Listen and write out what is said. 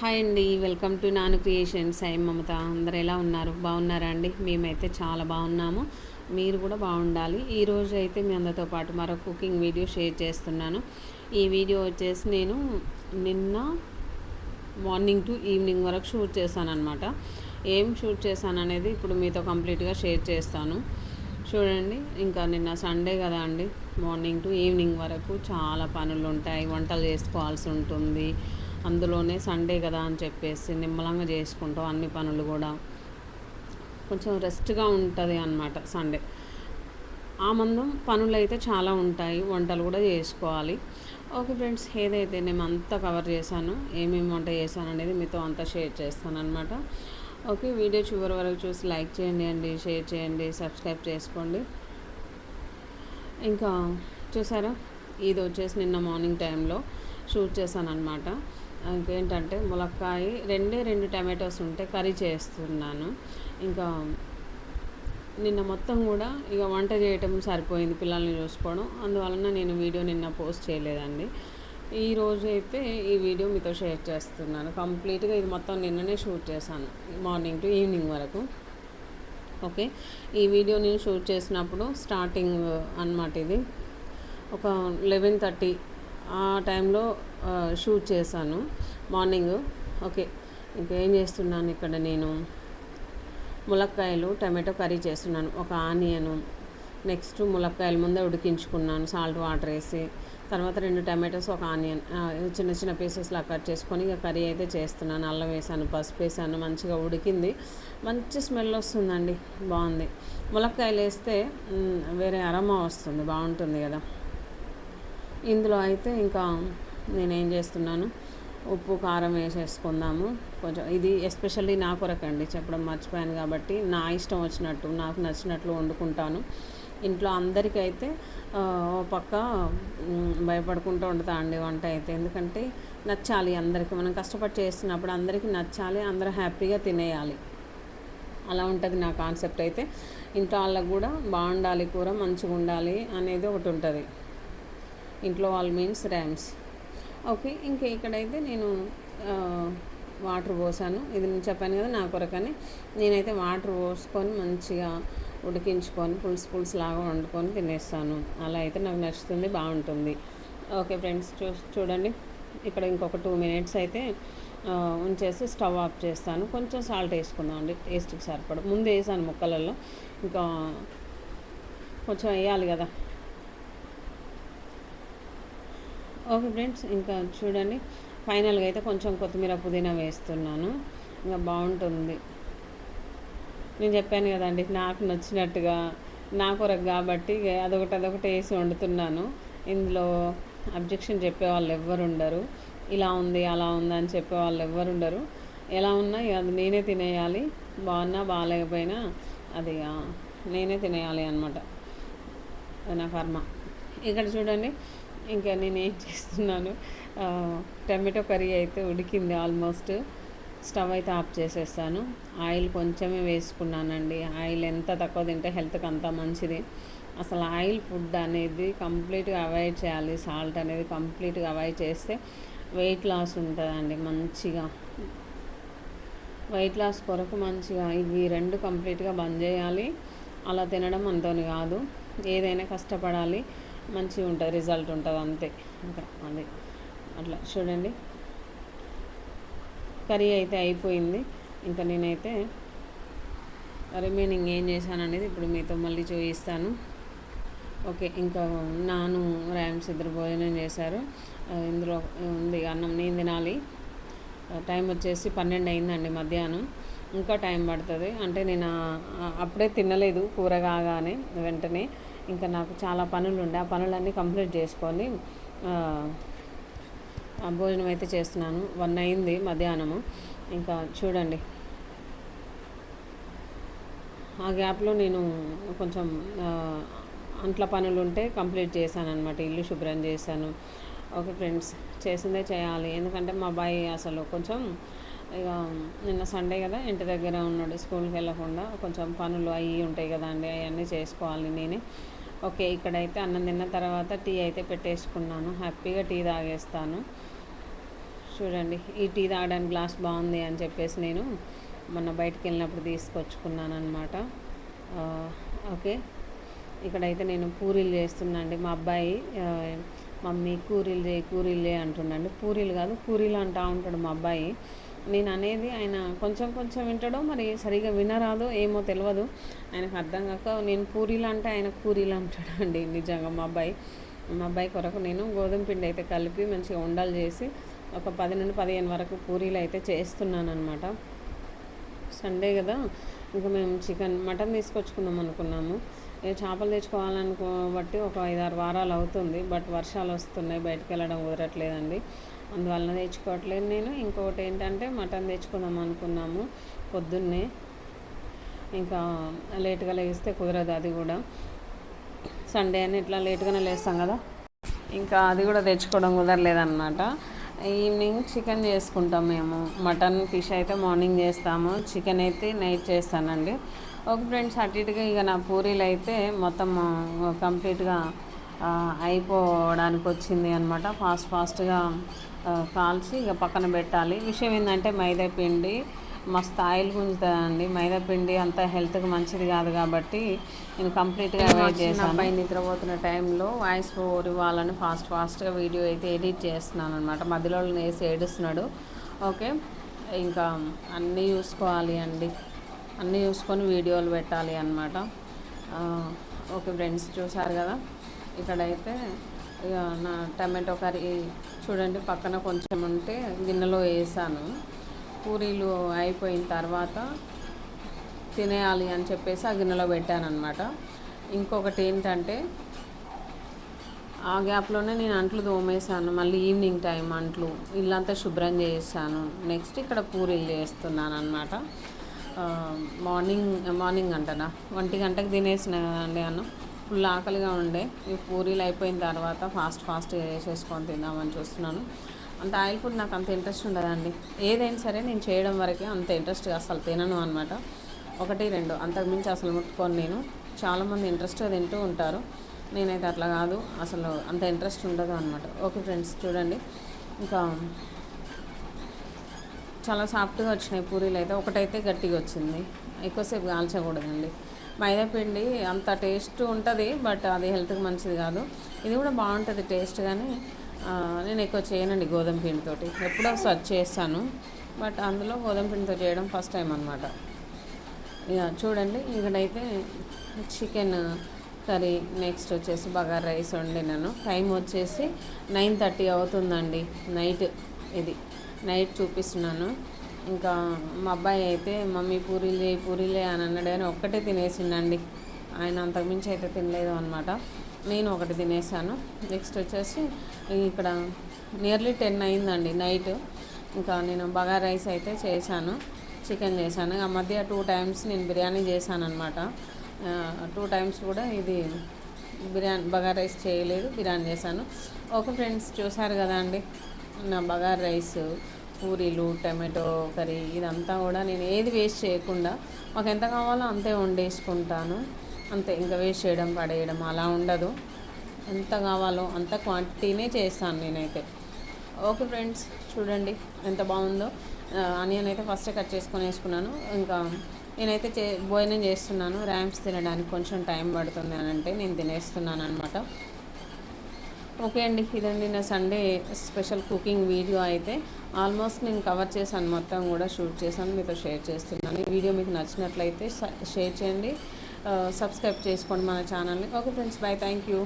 Hi అండి welcome to Nanu creations. I Mamata అందరు ఎలా ఉన్నారు? బాగున్నారా అండి? మేమైతే చాలా బాగున్నాము. మీరు కూడా బాగుండాలి. ఈరోజు అయితే మీ అందరితో పాటు మరో కుకింగ్ వీడియో షేర్ చేస్తున్నాను. ఈ వీడియో వచ్చేసి నేను నిన్న మార్నింగ్ టు ఈవినింగ్ వరకు షూట్ చేశాను అనమాట ఏం షూట్ చేశాను అనేది ఇప్పుడు మీతో కంప్లీట్గా షేర్ చేస్తాను. చూడండి ఇంకా నిన్న సండే కదా అండి. మార్నింగ్ టు ఈవినింగ్ వరకు చాలా పనులు ఉంటాయి వంటలు చేసుకోవాల్సి ఉంటుంది. అందులోనే సండే కదా అని చెప్పేసి నిమ్మలంగా చేసుకుంటాం అన్ని పనులు కూడా. కొంచెం రెస్ట్గా ఉంటుంది అన్నమాట సండే ఆ మందం పనులు అయితే చాలా ఉంటాయి వంటలు కూడా చేసుకోవాలి. ఓకే ఫ్రెండ్స్ ఏదైతే నేను అంతా కవర్ చేశాను ఏమేమి వంట చేశాను అనేది మీతో అంతా షేర్ చేస్తాను అనమాట ఓకే వీడియో చివరి వరకు చూసి లైక్ చేయండి అండి షేర్ చేయండి సబ్స్క్రైబ్ చేసుకోండి. ఇంకా చూసారా? ఇది వచ్చేసి నిన్న మార్నింగ్ టైంలో షూట్ చేశాను అనమాట ఇంకేంటంటే ములక్కాయ రెండే రెండు టమాటోస్ ఉంటే కర్రీ చేస్తున్నాను. ఇంకా నిన్న మొత్తం కూడా ఇక వంట చేయటం సరిపోయింది పిల్లల్ని చూసుకోవడం. అందువలన నేను వీడియో నిన్న పోస్ట్ చేయలేదండి. ఈ రోజు అయితే ఈ వీడియో మీతో షేర్ చేస్తున్నాను. కంప్లీట్గా ఇది మొత్తం నిన్ననే షూట్ చేశాను. మార్నింగ్ టు ఈవినింగ్ వరకు. ఓకే? ఈ వీడియో నేను షూట్ చేసినప్పుడు స్టార్టింగ్ అన్నమాట ఇది. ఒక లెవెన్ థర్టీ ఆ టైంలో షూట్ చేశాను. మార్నింగ్. ఓకే. ఇంకేం చేస్తున్నాను ఇక్కడ నేను? ములక్కాయలు టమాటో కర్రీ చేస్తున్నాను. ఒక ఆనియను నెక్స్ట్ ములక్కాయలు ముందే ఉడికించుకున్నాను. సాల్ట్ వాటర్ వేసి తర్వాత రెండు టమాటోస్ ఒక ఆనియన్ చిన్న చిన్న పీసెస్లా కట్ చేసుకొని ఇక కర్రీ అయితే చేస్తున్నాను. అల్లం వేసాను పసుపు వేసాను మంచిగా ఉడికింది. మంచి స్మెల్ వస్తుందండి. బాగుంది. ములక్కాయలు వేస్తే వేరే అరమ వస్తుంది. బాగుంటుంది కదా. ఇందులో అయితే ఇంకా నేనేం చేస్తున్నాను? ఉప్పు కారం వేసేసుకుందాము. కొంచెం ఇది ఎస్పెషల్లీ నా కొరకండి చెప్పడం మర్చిపోయాను కాబట్టి నా ఇష్టం వచ్చినట్టు నాకు నచ్చినట్లు వండుకుంటాను. ఇంట్లో అందరికైతే ఓ పక్క భయపడుకుంటూ ఉంటుందా అండి వంట అయితే. ఎందుకంటే నచ్చాలి అందరికీ. మనం కష్టపడి చేస్తున్నప్పుడు అందరికీ నచ్చాలి అందరూ హ్యాపీగా తినేయాలి. అలా ఉంటుంది నా కాన్సెప్ట్ అయితే. ఇంట్లో వాళ్ళకు కూడా బాగుండాలి కూర మంచిగా ఉండాలి అనేది ఒకటి ఉంటుంది. ఇంట్లో వాళ్ళు మీన్స్ ర్యామ్స్ ఓకే ఇంకా ఇక్కడైతే నేను వాటర్ పోసాను. ఇది నేను చెప్పాను కదా నా కొరకని. నేనైతే వాటర్ పోసుకొని మంచిగా ఉడికించుకొని పులుసు పులుసు లాగా వండుకొని తినేస్తాను. అలా అయితే నాకు నచ్చుతుంది బాగుంటుంది. ఓకే ఫ్రెండ్స్ చూ చూడండి. ఇక్కడ ఇంకొక టూ మినిట్స్ అయితే ఉంచేసి స్టవ్ ఆఫ్ చేస్తాను. కొంచెం సాల్ట్ వేసుకుందాం అండి టేస్ట్కి సరిపడ. ముందు వేసాను ముక్కలలో. ఇంకా కొంచెం వేయాలి కదా. ఓకే ఫ్రెండ్స్ ఇంకా చూడండి. ఫైనల్గా అయితే కొంచెం కొత్తిమీర పుదీనా వేస్తున్నాను. ఇంకా బాగుంటుంది. నేను చెప్పాను కదండి నాకు నచ్చినట్టుగా నా కొరకు కాబట్టి అదొకటి అదొకటి వేసి వండుతున్నాను. ఇందులో అబ్జెక్షన్ చెప్పేవాళ్ళు ఎవ్వరు ఉండరు. ఇలా ఉంది అలా ఉంది అని చెప్పేవాళ్ళు ఎవ్వరు ఉండరు. ఎలా ఉన్నా అది నేనే తినేయాలి. బాగున్నా బాగాలేకపోయినా అది నేనే తినేయాలి అనమాట నా కర్మ. ఇక్కడ చూడండి ఇంకా నేను ఏం చేస్తున్నాను? టమాటో కర్రీ అయితే ఉడికింది ఆల్మోస్ట్. స్టవ్ అయితే ఆఫ్ చేసేస్తాను ఆయిల్ కొంచెమే వేసుకున్నానండి. ఆయిల్ ఎంత తక్కువ తింటే హెల్త్కి అంత మంచిది. అసలు ఆయిల్ ఫుడ్ అనేది కంప్లీట్గా అవాయిడ్ చేయాలి. సాల్ట్ అనేది కంప్లీట్గా అవాయిడ్ చేస్తే వెయిట్ లాస్ ఉంటుందండి మంచిగా. వెయిట్ లాస్ కొరకు మంచిగా ఇవి రెండు కంప్లీట్గా బంద్ చేయాలి. అలా తినడం అంతని కాదు. ఏదైనా కష్టపడాలి. మంచిగా ఉంటుంది రిజల్ట్ ఉంటుంది అంతే. ఇంకా అది అట్లా. చూడండి. కర్రీ అయితే అయిపోయింది. ఇంకా నేనైతే రిమైనింగ్ ఏం చేశాను అనేది ఇప్పుడు మీతో మళ్ళీ చూపిస్తాను. ఓకే ఇంకా నాను ర్యామ్స్ ఇద్దరు భోజనం చేశారు. ఇందులో ఉంది అన్నం నేను తినాలి. టైం వచ్చేసి పన్నెండు అయిందండి మధ్యాహ్నం. ఇంకా టైం పడుతుంది. అంటే నేను అప్పుడే తినలేదు కూర కాగానే వెంటనే. ఇంకా నాకు చాలా పనులు ఉండే. ఆ పనులన్నీ కంప్లీట్ చేసుకొని భోజనం అయితే చేస్తున్నాను. వన్ అయింది మధ్యాహ్నము. ఇంకా చూడండి. ఆ గ్యాప్లో నేను కొంచెం అంట్ల పనులు ఉంటే కంప్లీట్ చేశాను అనమాట ఇల్లు శుభ్రం చేశాను. ఓకే ఫ్రెండ్స్ చేసిందే చేయాలి. ఎందుకంటే మా అబ్బాయి అసలు కొంచెం ఇక నిన్న సండే కదా ఇంటి దగ్గర ఉన్నాడు. స్కూల్కి వెళ్ళకుండా కొంచెం పనులు అవి ఉంటాయి కదా అండి. అవన్నీ చేసుకోవాలి నేనే. ఓకే ఇక్కడైతే అన్నం తిన్న తర్వాత టీ అయితే పెట్టేసుకున్నాను. హ్యాపీగా టీ తాగేస్తాను. చూడండి ఈ టీ తాగడానికి గ్లాస్ బాగుంది అని చెప్పేసి నేను మొన్న బయటికి వెళ్ళినప్పుడు తీసుకొచ్చుకున్నాను అనమాట ఓకే. ఇక్కడైతే నేను పూరీలు చేస్తున్నాండి మా అబ్బాయి మమ్మీ కూరీలు చేయి కూరీలు చేయి అంటుండండి. పూరీలు కాదు పూరీలు అంటూ ఉంటాడు మా అబ్బాయి. నేను అనేది ఆయన కొంచెం కొంచెం వింటాడో మరి సరిగా వినరాదో ఏమో తెలియదు ఆయనకు అర్థం కాక నేను పూరీలు అంటే ఆయన పూరీలు అంటాడు అండి నిజంగా మా అబ్బాయి. మా అబ్బాయి కొరకు నేను గోధుమ పిండి అయితే కలిపి మంచిగా ఉండలు చేసి ఒక పది నుండి పదిహేను వరకు పూరీలు అయితే చేస్తున్నాను అనమాట సండే కదా ఇంకా మేము చికెన్ మటన్ తీసుకొచ్చుకుందాం అనుకున్నాము. చేపలు తెచ్చుకోవాలనుకో బట్టి ఒక ఐదారు వారాలు అవుతుంది బట్ వర్షాలు వస్తున్నాయి బయటకు వెళ్ళడం కుదరట్లేదండి. అందువలన తెచ్చుకోవట్లేదు నేను. ఇంకొకటి ఏంటంటే మటన్ తెచ్చుకుందాం అనుకున్నాము పొద్దున్నే. ఇంకా లేట్గా లేస్తే కుదరదు అది కూడా. సండే అని ఇట్లా లేట్గానే లేస్తాం కదా. ఇంకా అది కూడా తెచ్చుకోవడం కుదరలేదన్నమాట. ఈవినింగ్ చికెన్ చేసుకుంటాం మేము. మటన్ ఫిష్ అయితే మార్నింగ్ చేస్తాము. చికెన్ అయితే నైట్ చేస్తానండి. ఒక ఫ్రెండ్స్ అటు ఇటుగా ఇక నా పూరీలు అయితే మొత్తం కంప్లీట్గా అయిపోవడానికి వచ్చింది అనమాట ఫాస్ట్ ఫాస్ట్గా కాల్చి ఇక పక్కన పెట్టాలి. విషయం ఏంటంటే మైదా పిండి మస్తు ఆయిల్ గుంజుతుందండి మైదా పిండి అంత హెల్త్కి మంచిది కాదు కాబట్టి నేను కంప్లీట్గా అవాయిడ్ చేశాను. అబ్బాయి నిద్రపోతున్న టైంలో వాయిస్ ఓవర్ ఇవ్వాలని ఫాస్ట్ ఫాస్ట్గా వీడియో అయితే ఎడిట్ చేస్తున్నాను అనమాట మధ్యలో వేసి ఏడుస్తున్నాడు. ఓకే. ఇంకా అన్నీ చూసుకోవాలి అండి. అన్నీ చూసుకొని వీడియోలు పెట్టాలి అనమాట ఓకే ఫ్రెండ్స్ చూసారు కదా? ఇక్కడైతే ఇక నా టమాటో కర్రీ చూడండి పక్కన కొంచెం ఉంటే గిన్నెలో వేసాను. పూరీలు అయిపోయిన తర్వాత తినేయాలి అని చెప్పేసి ఆ గిన్నెలో పెట్టాను ఇంకొకటి ఏంటంటే ఆ గ్యాప్లోనే నేను అంట్లు తోమేశాను. మళ్ళీ ఈవినింగ్ టైం అంట్లు. ఇల్లంతా శుభ్రం చేసాను నెక్స్ట్ ఇక్కడ పూరీలు చేస్తున్నాను అనమాట మార్నింగ్ మార్నింగ్ అంటనా? ఒంటి గంటకు తినేసిన కదండి అన్న? ఫుల్ ఆకలిగా ఉండే. ఈ పూరీలు అయిపోయిన తర్వాత ఫాస్ట్ ఫాస్ట్గా చేసేసుకొని తిందామని చూస్తున్నాను. అంత ఆయిల్ ఫుడ్ నాకు అంత ఇంట్రెస్ట్ ఉండదండి. ఏదైనా సరే నేను చేయడం వరకే అంత ఇంట్రెస్ట్గా అసలు తినను అనమాట ఒకటి రెండు అంతకుమించి అసలు ముట్టుకొని నేను. చాలామంది ఇంట్రెస్ట్గా తింటూ ఉంటారు. నేనైతే అట్లా కాదు. అసలు అంత ఇంట్రెస్ట్ ఉండదు అనమాట ఓకే ఫ్రెండ్స్ చూడండి. ఇంకా చాలా సాఫ్ట్గా వచ్చినాయి పూరీలు అయితే. ఒకటైతే గట్టిగా వచ్చింది. ఎక్కువసేపు కాల్చకూడదండి. మైదాపిండి అంత టేస్ట్ ఉంటుంది బట్ అది హెల్త్కి మంచిది కాదు. ఇది కూడా బాగుంటుంది టేస్ట్ కానీ నేను ఎక్కువ చేయనండి గోధుమ పిండితోటి. ఎప్పుడో సర్చ్ చేస్తాను బట్ అందులో గోధుమ పిండితో చేయడం ఫస్ట్ టైం అనమాట ఇక చూడండి ఇక్కడైతే చికెన్ కర్రీ నెక్స్ట్ వచ్చేసి బగారా రైస్ వండినాను. టైం వచ్చేసి నైన్ థర్టీ అవుతుందండి నైట్ ఇది. నైట్ చూపిస్తున్నాను. ఇంకా మా అబ్బాయి అయితే మమ్మీ పూరీలు చేయి పూరీలే అని అన్నాడు. కానీ ఒక్కటే తినేసిండండి. ఆయన అంతకుమించి అయితే తినలేదు అనమాట నేను ఒకటి తినేసాను. నెక్స్ట్ వచ్చేసి ఇక్కడ నియర్లీ టెన్ అయిందండి నైట్. ఇంకా నేను బగా రైస్ అయితే చేశాను. చికెన్ చేశాను. ఆ మధ్య టూ టైమ్స్ నేను బిర్యానీ చేశాను అనమాట టూ టైమ్స్ కూడా ఇది బిర్యానీ బగా రైస్ చేయలేదు బిర్యానీ చేశాను. ఓకే ఫ్రెండ్స్ చూసారు కదా అండి నా బగారా రైస్. పూరీలు టమాటో కర్రీ ఇదంతా కూడా నేను ఏది వేస్ట్ చేయకుండా మాకు ఎంత కావాలో అంతే వండేసుకుంటాను. అంతే ఇంకా వేస్ట్ చేయడం పడేయడం అలా ఉండదు. ఎంత కావాలో అంత క్వాంటిటీనే చేస్తాను నేనైతే. ఓకే ఫ్రెండ్స్ చూడండి ఎంత బాగుందో. ఆనియన్ అయితే ఫస్టే కట్ చేసుకొని వేసుకున్నాను. ఇంకా నేనైతే చే భోజనం చేస్తున్నాను. ర్యామ్స్ తినడానికి కొంచెం టైం పడుతుంది అని అంటే నేను తినేస్తున్నాను అనమాట ఓకే అండి ఇదండి నా సండే స్పెషల్ కుకింగ్ వీడియో అయితే. ఆల్మోస్ట్ నేను కవర్ చేశాను మొత్తం కూడా షూట్ చేశాను మీతో షేర్ చేస్తున్నాను. ఈ వీడియో మీకు నచ్చినట్లయితే షేర్ చేయండి. సబ్స్క్రైబ్ చేసుకోండి మన ఛానల్ని. Okay friends bye thank you.